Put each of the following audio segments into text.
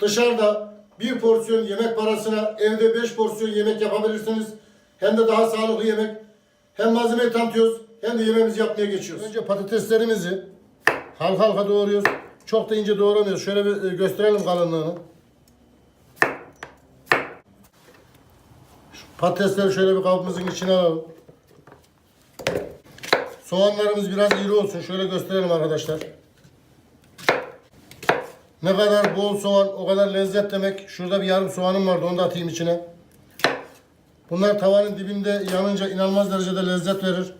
Dışarıda bir porsiyon yemek parasına evde beş porsiyon yemek yapabilirsiniz. Hem de daha sağlıklı yemek. Hem malzemeyi tanıtıyoruz hem de yemeğimizi yapmaya geçiyoruz. Önce patateslerimizi halka halka doğruyoruz. Çok da ince doğramıyoruz. Şöyle bir e, gösterelim kalınlığını. Şu Patatesleri şöyle bir kabımızın içine alalım. Soğanlarımız biraz iri olsun. Şöyle gösterelim arkadaşlar. Ne kadar bol soğan o kadar lezzet demek. Şurada bir yarım soğanım vardı onu da atayım içine. Bunlar tavanın dibinde yanınca inanılmaz derecede lezzet verir.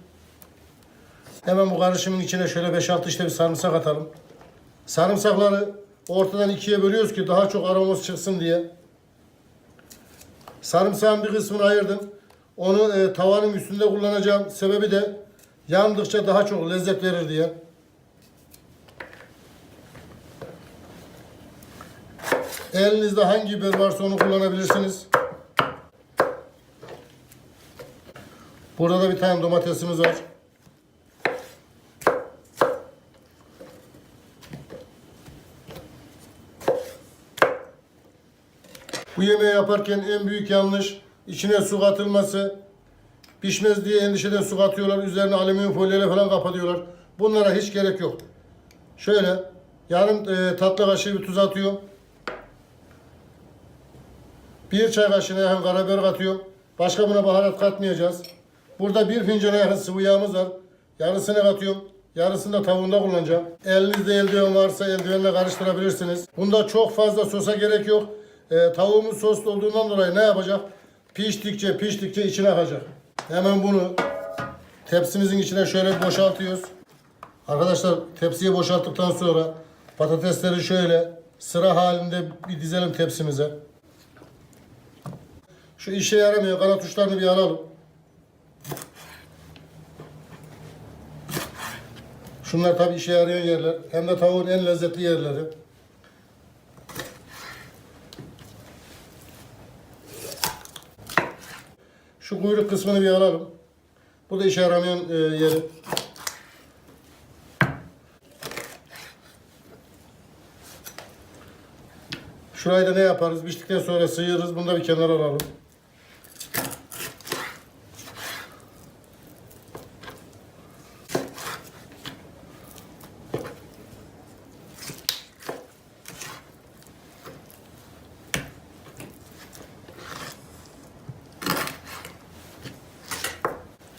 Hemen bu karışımın içine şöyle 5-6 işte bir sarımsak atalım. Sarımsakları ortadan ikiye bölüyoruz ki daha çok aroması çıksın diye. Sarımsağın bir kısmını ayırdım. Onu e, tavanın üstünde kullanacağım. Sebebi de yandıkça daha çok lezzet verir diye. Elinizde hangi biber varsa onu kullanabilirsiniz. Burada da bir tane domatesimiz var. Bu yemeği yaparken en büyük yanlış içine su katılması. Pişmez diye endişeden su katıyorlar. Üzerine alüminyum folyoyla falan kapatıyorlar. Bunlara hiç gerek yok. Şöyle yarım e, tatlı kaşığı bir tuz atıyorum. Bir çay kaşığına yakın karabiber katıyorum. Başka buna baharat katmayacağız. Burada bir fincana yakın sıvı yağımız var. Yarısını katıyorum. Yarısını da tavuğunda kullanacağım. Elinizde eldiven varsa eldivenle karıştırabilirsiniz. Bunda çok fazla sosa gerek yok. Ee, tavuğumuz soslu olduğundan dolayı ne yapacak? Piştikçe piştikçe içine akacak. Hemen bunu tepsimizin içine şöyle boşaltıyoruz. Arkadaşlar tepsiyi boşalttıktan sonra patatesleri şöyle sıra halinde bir dizelim tepsimize. Şu işe yaramıyor kanat uçlarını bir alalım. Şunlar tabi işe yarayan yerler. Hem de tavuğun en lezzetli yerleri. Şu kuyruk kısmını bir alalım. Bu da işe yaramayan e, yeri. Şurayı da ne yaparız? Biçtikten sonra sıyırırız. Bunu da bir kenara alalım.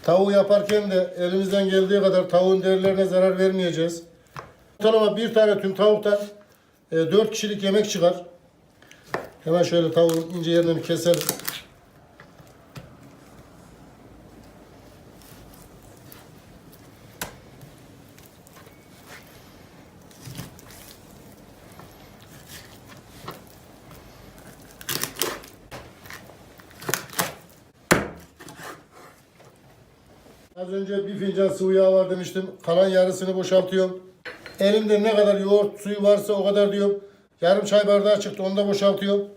Tavuğu yaparken de elimizden geldiği kadar tavuğun derilerine zarar vermeyeceğiz. Ortalama bir tane tüm tavuktan e, 4 kişilik yemek çıkar. Hemen şöyle tavuğun ince yerini keselim. Az önce bir fincan sıvı yağ var demiştim. Kalan yarısını boşaltıyorum. Elimde ne kadar yoğurt suyu varsa o kadar diyorum. Yarım çay bardağı çıktı onu da boşaltıyorum.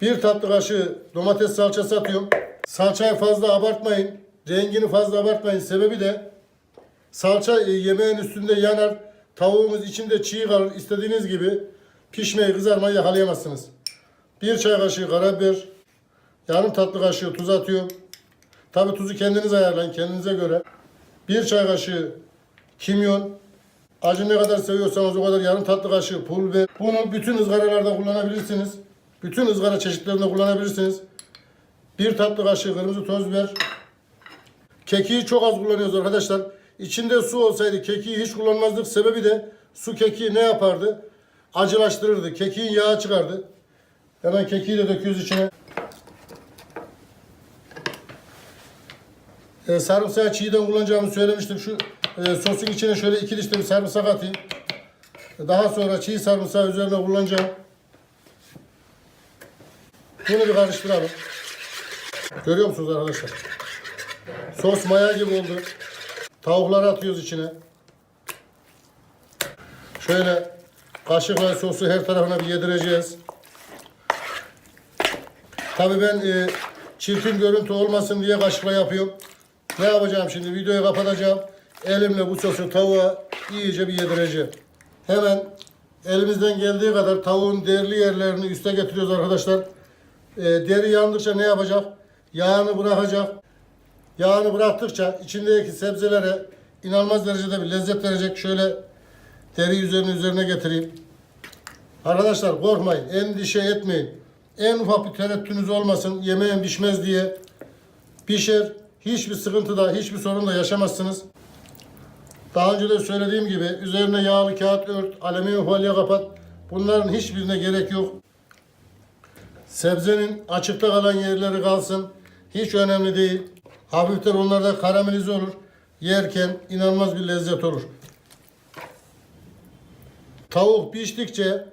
Bir tatlı kaşığı domates salçası atıyorum. Salçayı fazla abartmayın. Rengini fazla abartmayın. Sebebi de salça e, yemeğin üstünde yanar. Tavuğumuz içinde çiğ kalır. İstediğiniz gibi pişmeyi kızarmayı yakalayamazsınız. Bir çay kaşığı karabiber. Yarım tatlı kaşığı tuz atıyorum. Tabi tuzu kendiniz ayarlayın kendinize göre. Bir çay kaşığı kimyon. Acı ne kadar seviyorsanız o kadar yarım tatlı kaşığı pul biber. Bunu bütün ızgaralarda kullanabilirsiniz. Bütün ızgara çeşitlerinde kullanabilirsiniz. Bir tatlı kaşığı kırmızı toz biber. Kekiği çok az kullanıyoruz arkadaşlar. İçinde su olsaydı kekiği hiç kullanmazdık. Sebebi de su kekiği ne yapardı? Acılaştırırdı. Kekiğin yağı çıkardı. Hemen kekiği de döküyoruz içine. E, sarımsağı çiğden kullanacağımı söylemiştim. Şu e, sosun içine şöyle iki diş de bir sarımsak atayım. Daha sonra çiğ sarımsağı üzerine kullanacağım. Bunu bir karıştıralım. Görüyor musunuz arkadaşlar? Sos maya gibi oldu. Tavukları atıyoruz içine. Şöyle kaşıkla sosu her tarafına bir yedireceğiz. Tabii ben e, çirkin görüntü olmasın diye kaşıkla yapıyorum. Ne yapacağım şimdi? Videoyu kapatacağım. Elimle bu sosu tavuğa iyice bir yedireceğim. Hemen elimizden geldiği kadar tavuğun derli yerlerini üste getiriyoruz arkadaşlar. Ee, deri yandıkça ne yapacak? Yağını bırakacak. Yağını bıraktıkça içindeki sebzelere inanılmaz derecede bir lezzet verecek. Şöyle deri üzerine üzerine getireyim. Arkadaşlar korkmayın, endişe etmeyin. En ufak bir tereddütünüz olmasın, yemeğin pişmez diye. Pişer, hiçbir sıkıntı da, hiçbir sorun da yaşamazsınız. Daha önce de söylediğim gibi üzerine yağlı kağıt ört, alüminyum folyo kapat. Bunların hiçbirine gerek yok. Sebzenin açıkta kalan yerleri kalsın. Hiç önemli değil. Hafiften onlar da karamelize olur. Yerken inanılmaz bir lezzet olur. Tavuk piştikçe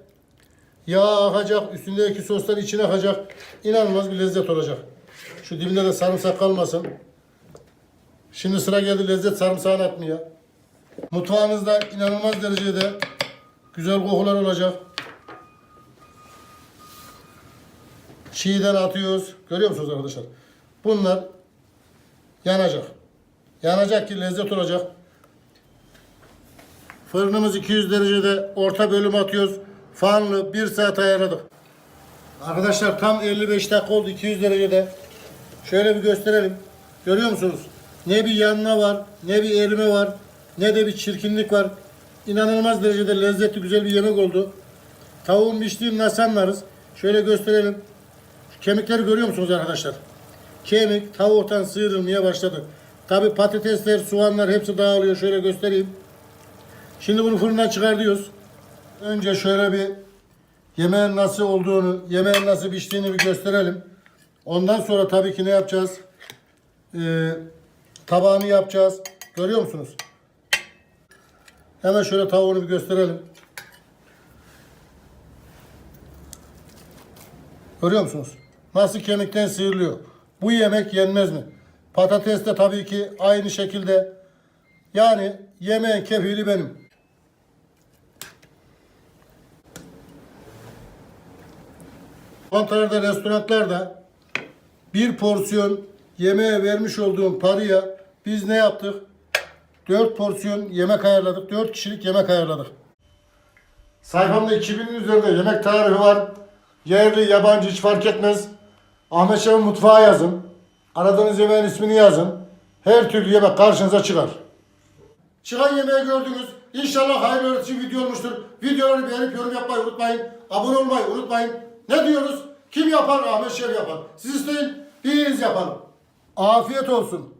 yağ akacak, üstündeki soslar içine akacak. İnanılmaz bir lezzet olacak. Şu dibinde de sarımsak kalmasın. Şimdi sıra geldi lezzet sarımsağını atmaya. Mutfağınızda inanılmaz derecede güzel kokular olacak. Çiğden atıyoruz. Görüyor musunuz arkadaşlar? Bunlar yanacak. Yanacak ki lezzet olacak. Fırınımız 200 derecede orta bölüm atıyoruz. Fanlı 1 saat ayarladık. Arkadaşlar tam 55 dakika oldu 200 derecede. Şöyle bir gösterelim. Görüyor musunuz? Ne bir yanma var, ne bir erime var, ne de bir çirkinlik var. İnanılmaz derecede lezzetli güzel bir yemek oldu. Tavuğun piştiğini nasıl anlarız? Şöyle gösterelim. Şu kemikleri görüyor musunuz arkadaşlar? Kemik tavuktan sıyrılmaya başladı. Tabi patatesler, soğanlar hepsi dağılıyor. Şöyle göstereyim. Şimdi bunu fırından çıkar diyoruz. Önce şöyle bir yemeğin nasıl olduğunu, yemeğin nasıl piştiğini bir gösterelim. Ondan sonra tabii ki ne yapacağız? Ee, tabağını yapacağız. Görüyor musunuz? Hemen şöyle tavuğunu bir gösterelim. Görüyor musunuz? Nasıl kemikten sıyrılıyor. Bu yemek yenmez mi? Patates de tabii ki aynı şekilde. Yani yemeğin kefili benim. Lokantalarda, restoranlarda bir porsiyon yemeğe vermiş olduğum paraya biz ne yaptık? 4 porsiyon yemek ayarladık. 4 kişilik yemek ayarladık. Sayfamda 2000'in üzerinde yemek tarifi var. Yerli, yabancı hiç fark etmez. Ahmet Şef'in mutfağı yazın. Aradığınız yemeğin ismini yazın. Her türlü yemek karşınıza çıkar. Çıkan yemeği gördünüz. İnşallah hayırlı öğretici video olmuştur. Videoları beğenip yorum yapmayı unutmayın. Abone olmayı unutmayın. Ne diyoruz? Kim yapar? Ahmet Şef yapar. Siz isteyin, biz yapalım. Afiyet olsun.